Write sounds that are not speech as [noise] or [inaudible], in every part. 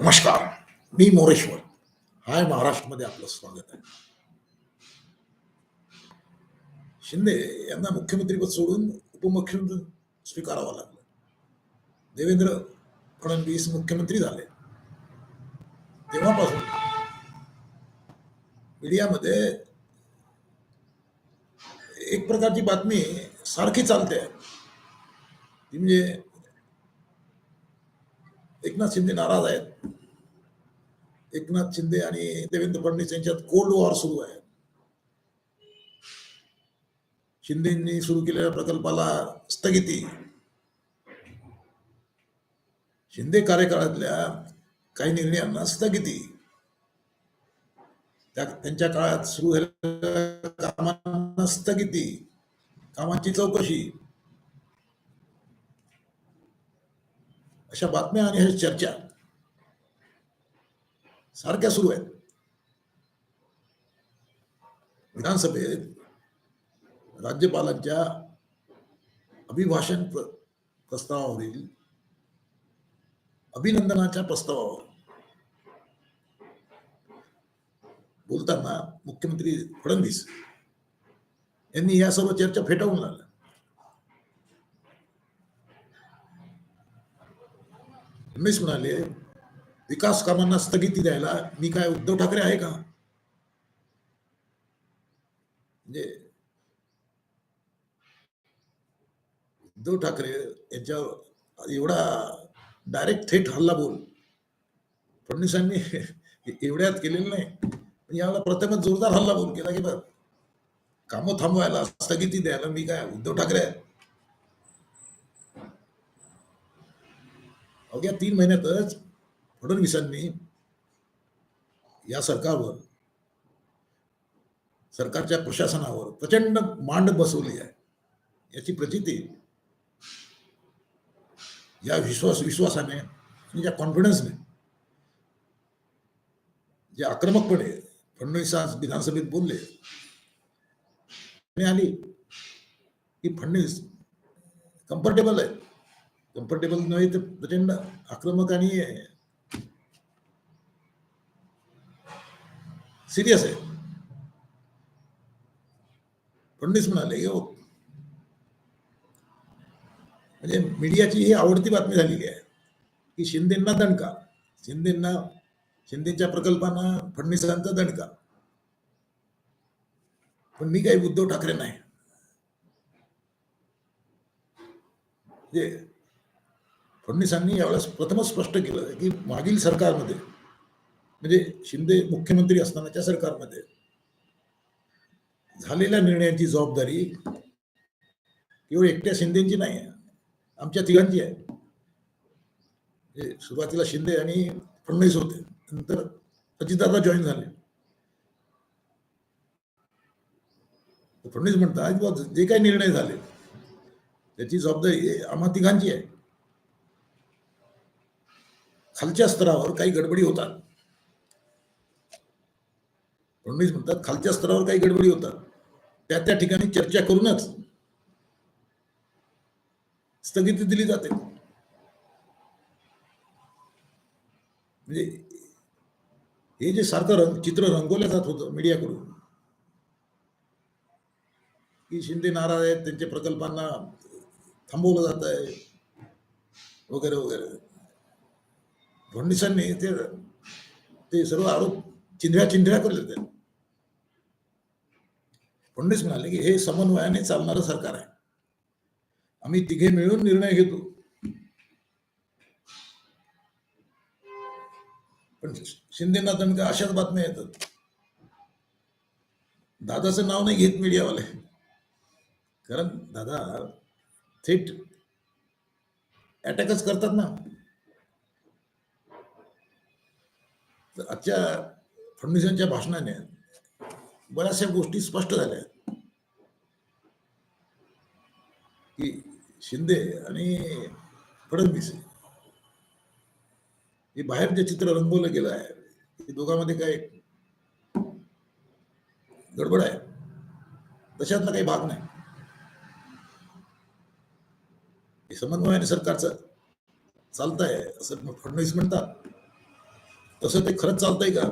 नमस्कार मी मोरेश्वर. हाय महाराष्ट्रमध्ये आपलं स्वागत आहे. शिंदे यांना मुख्यमंत्रीपद सोडून उपमुख्यमंत्री स्वीकारावं लागलं. देवेंद्र फडणवीस मुख्यमंत्री झाले. तेव्हापासून मीडियामध्ये एक प्रकारची बातमी सारखी चालते. ती म्हणजे एकनाथ शिंदे नाराज आहेत. एकनाथ शिंदे आणि देवेंद्र फडणवीस यांच्यात कोल्ड वॉर सुरू आहे. शिंदेनी सुरू केलेल्या प्रकल्पाला स्थगिती. शिंदे कार्यकाळातल्या काही निर्णयांना स्थगिती. त्या त्यांच्या काळात सुरू झालेल्या कामांना स्थगिती. कामांची चौकशी. अशा बातम्या आणि ह्या चर्चा सारख्या सुरू आहेत. विधानसभेत राज्यपालांच्या अभिभाषण प्र- प्रस्तावावरील अभिनंदनाच्या प्रस्तावावर बोलताना मुख्यमंत्री फडणवीस यांनी या सर्व चर्चा फेटाळून लावल्या. फडणवीस म्हणाले विकास कामांना स्थगिती द्यायला मी काय उद्धव ठाकरे आहे का? म्हणजे उद्धव ठाकरे यांच्या एवढा डायरेक्ट थेट हल्ला बोल. फडणवीसांनी [laughs] एवढ्यात केलेलं नाही. यावेळेला प्रथमच जोरदार हल्ला बोल केला की बघ कामं थांबवायला स्थगिती द्यायला मी काय उद्धव ठाकरे आहे? अवघ्या तीन महिन्यातच फडणवीसांनी या सरकारवर सरकारच्या प्रशासनावर प्रचंड मांड बसवली आहे. याची प्रचिती या विश्वास विश्वासाने आणि या कॉन्फिडन्सने जे आक्रमकपणे फडणवीस आज विधानसभेत बोलले आली की फडणवीस कम्फर्टेबल आहे कम्फर्टेबल नव्हे तर प्रचंड आक्रमक आणि सिरियस आहे फडणवीस म्हणाले "हो, म्हणजे मीडियाची ही आवडती बातमी झालेली आहे की शिंदेंना दणका. शिंदेंना शिंदेच्या प्रकल्पांना फडणवीसांचा दणका. पण मी काही उद्धव ठाकरे नाही. म्हणजे फडणवीसांनी यावेळेस प्रथमच स्पष्ट केलं की मागील सरकारमध्ये म्हणजे शिंदे मुख्यमंत्री असतानाच्या सरकारमध्ये झालेल्या निर्णयांची जबाबदारी केवळ एकट्या शिंदेची नाही आहे आमच्या तिघांची आहे. म्हणजे सुरुवातीला शिंदे आणि फडणवीस होते नंतर अजितदादा जॉईन झाले. फडणवीस म्हणतात जे काही निर्णय झाले त्याची जबाबदारी आम्हा तिघांची आहे. खालच्या स्तरावर काही गडबडी होतात. फडणवीस म्हणतात खालच्या स्तरावर काही गडबडी होतात. त्या त्या ठिकाणी चर्चा करूनच स्थगिती दिली जाते. म्हणजे हे जे सारखं रंग चित्र रंगवलं जात होतं मीडियाकडून की शिंदे नाराज आहेत त्यांच्या प्रकल्पांना थांबवलं जात आहे वगैरे वगैरे. फडणवीसांनी ते ते सर्व आरोप चिंध्या चिंध्या करले ते फडणवीस म्हणाले की हे समन्वयाने चालणारं सरकार आहे. आम्ही तिघे मिळून निर्णय घेतो. पण शिंदेना दणका अशाच बातम्या येतात? दादाचं नाव नाही घेत मीडियावाले. कारण दादा थेट अटॅकच करतात ना. तर आजच्या फडणवीसांच्या भाषणाने बऱ्याचशा गोष्टी स्पष्ट झाल्या. की शिंदे आणि फडणवीस हे बाहेर जे चित्र रंगवलं गेलं आहे दोघांमध्ये काय गडबड आहे? तशातला काही भाग नाही. हे समन्वयाने सरकारचं चालत आहे असं फडणवीस म्हणतात. तसं ते खरंच चालतंय का?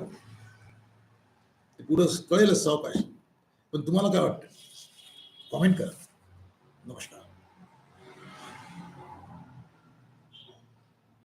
पुढं कळेलच सावकाश. पण तुम्हाला काय वाटतं? कॉमेंट करा. नमस्कार.